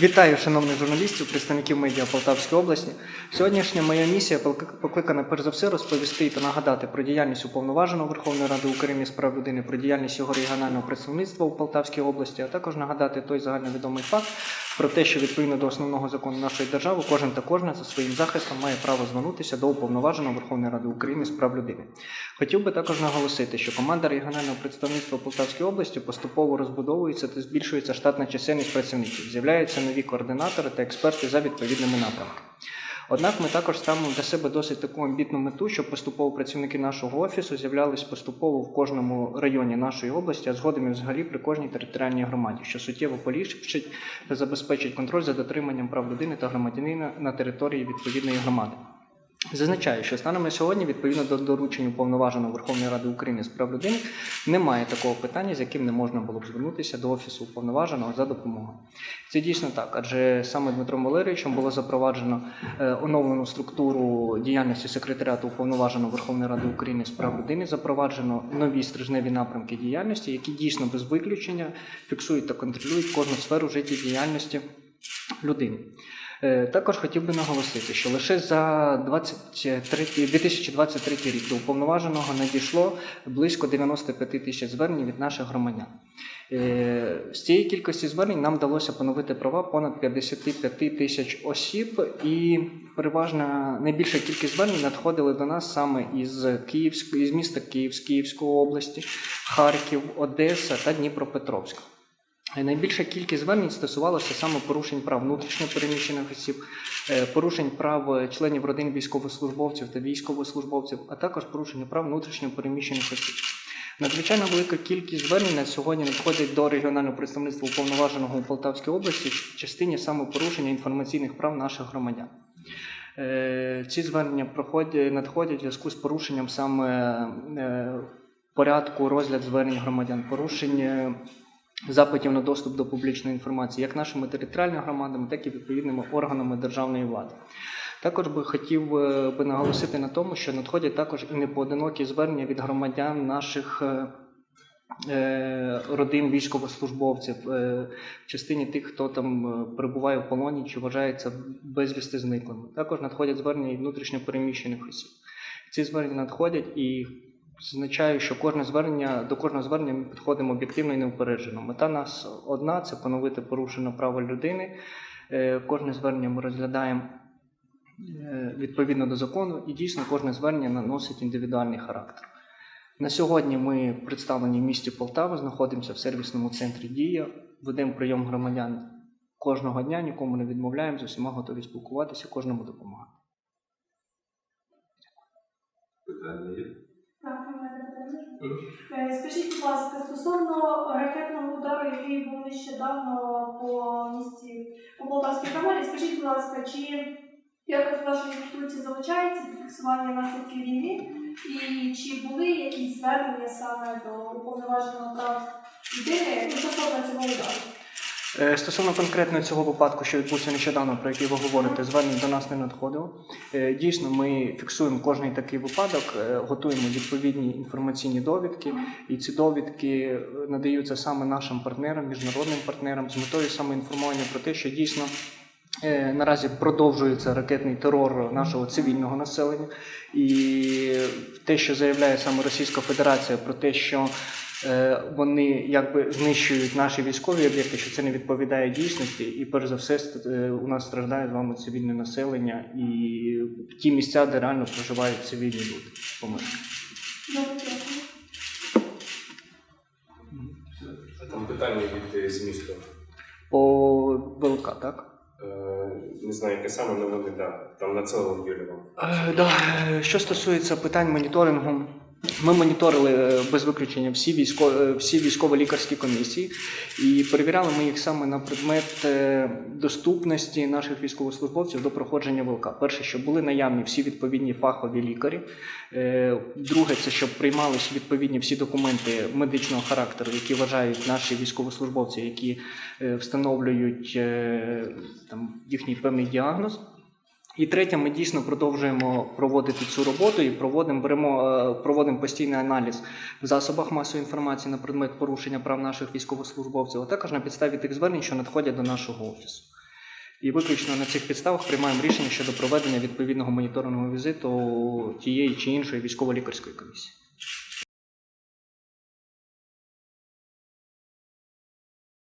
Вітаю, шановних журналістів, представників медіа Полтавської області. Сьогоднішня моя місія поклик- покликана перш за все розповісти та нагадати про діяльність уповноваженого Верховної Ради України з прав людини, про діяльність його регіонального представництва у Полтавській області, а також нагадати той загальновідомий факт про те, що відповідно до основного закону нашої держави, кожен та кожна за своїм захистом має право звернутися до уповноваженого Верховної Ради України з прав людини. Хотів би також наголосити, що команда регіонального представництва Полтавської області поступово розбудовується та збільшується штатна чисельність працівників. З'являються нові координатори та експерти за відповідними напрямками. Однак ми також ставимо для себе досить таку амбітну мету, щоб поступово працівники нашого офісу з'являлись поступово в кожному районі нашої області, а згодом і взагалі при кожній територіальній громаді, що суттєво поліпшить та забезпечить контроль за дотриманням прав людини та громадянина на території відповідної громади. Зазначаю, що станом на сьогодні, відповідно до доручень уповноваженого Верховної Ради України з прав людини, немає такого питання, з яким не можна було б звернутися до офісу уповноваженого за допомогою. Це дійсно так, адже саме Дмитром Валерійовичем було запроваджено е, оновлену структуру діяльності секретаріату уповноваженого Верховної Ради України з прав людини, запроваджено нові стрижневі напрямки діяльності, які дійсно без виключення фіксують та контролюють кожну сферу життєдіяльності людини. Е, Також хотів би наголосити, що лише за 23, 2023 рік до уповноваженого надійшло близько 95 тисяч звернень від наших громадян. Е, З цієї кількості звернень нам вдалося поновити права понад 55 тисяч осіб, і переважна найбільша кількість звернень надходили до нас саме із Київської, із міста Київ, з Київської області, Харків, Одеса та Дніпропетровська. Е, Найбільша кількість звернень стосувалося саме порушень прав внутрішньо переміщених осіб, е, порушень прав е, членів родин військовослужбовців та військовослужбовців, а також порушення прав внутрішньо переміщених осіб. Надзвичайно велика кількість звернень на сьогодні надходить до регіонального представництва уповноваженого у Полтавській області в частині саме порушення інформаційних прав наших громадян. Ці звернення проходять, надходять в зв'язку з порушенням саме порядку розгляд звернень громадян, порушення запитів на доступ до публічної інформації, як нашими територіальними громадами, так і відповідними органами державної влади. Також би хотів е, би наголосити на тому, що надходять також і непоодинокі звернення від громадян наших е, е, родин військовослужбовців, в частині тих, хто там перебуває в полоні чи вважається безвісти зниклими. Також надходять звернення і внутрішньо переміщених осіб. Ці звернення надходять і Зазначаю, що кожне звернення до кожного звернення ми підходимо об'єктивно і неупереджено. Мета нас одна це поновити порушення права людини. Е, Кожне звернення ми розглядаємо е, відповідно до закону, і дійсно кожне звернення наносить індивідуальний характер. На сьогодні ми представлені в місті Полтава, знаходимося в сервісному центрі Дія, ведемо прийом громадян кожного дня, нікому не відмовляємо, з усіма готові спілкуватися, кожному допомагати. Питання є? Е, Скажіть, будь ласка, стосовно ракетного удару, який був нещодавно по місті по Полтавській громаді, скажіть, будь ласка, чи якось ваші інституції залучаються до фіксування наслідків війни? І чи були якісь звернення саме до уповноваженого прав людини стосовно цього удару? Е, Стосовно конкретно цього випадку, що відбувся нещодавно, про який ви говорите, звернень до нас не надходило. Е, Дійсно, ми фіксуємо кожний такий випадок, е, готуємо відповідні інформаційні довідки, і ці довідки надаються саме нашим партнерам, міжнародним партнерам, з метою саме інформування про те, що дійсно. Наразі продовжується ракетний терор нашого цивільного населення, і те, що заявляє саме Російська Федерація про те, що вони якби знищують наші військові об'єкти, що це не відповідає дійсності, і перш за все е, у нас страждає з вами цивільне населення і ті місця, де реально проживають цивільні люди. помешканці. Там питання від е, змісту. По ВЛК, так? Е, Не знаю, яке саме, але вони да. Там надсилали Юлі вам. Е, е, що стосується питань моніторингу, ми моніторили е, без виключення всі військові всі військово-лікарські комісії і перевіряли ми їх саме на предмет е, доступності наших військовослужбовців до проходження ВЛК. Перше, щоб були наявні всі відповідні фахові лікарі. Е, Друге, це щоб приймалися відповідні всі документи медичного характеру, які вважають наші військовослужбовці, які е, встановлюють е, там їхній певний діагноз. І третє, ми дійсно продовжуємо проводити цю роботу і проводимо, беремо, е, проводимо постійний аналіз в засобах масової інформації на предмет порушення прав наших військовослужбовців, а також на підставі тих звернень, що надходять до нашого офісу. І виключно на цих підставах приймаємо рішення щодо проведення відповідного моніторингового візиту тієї чи іншої військово-лікарської комісії.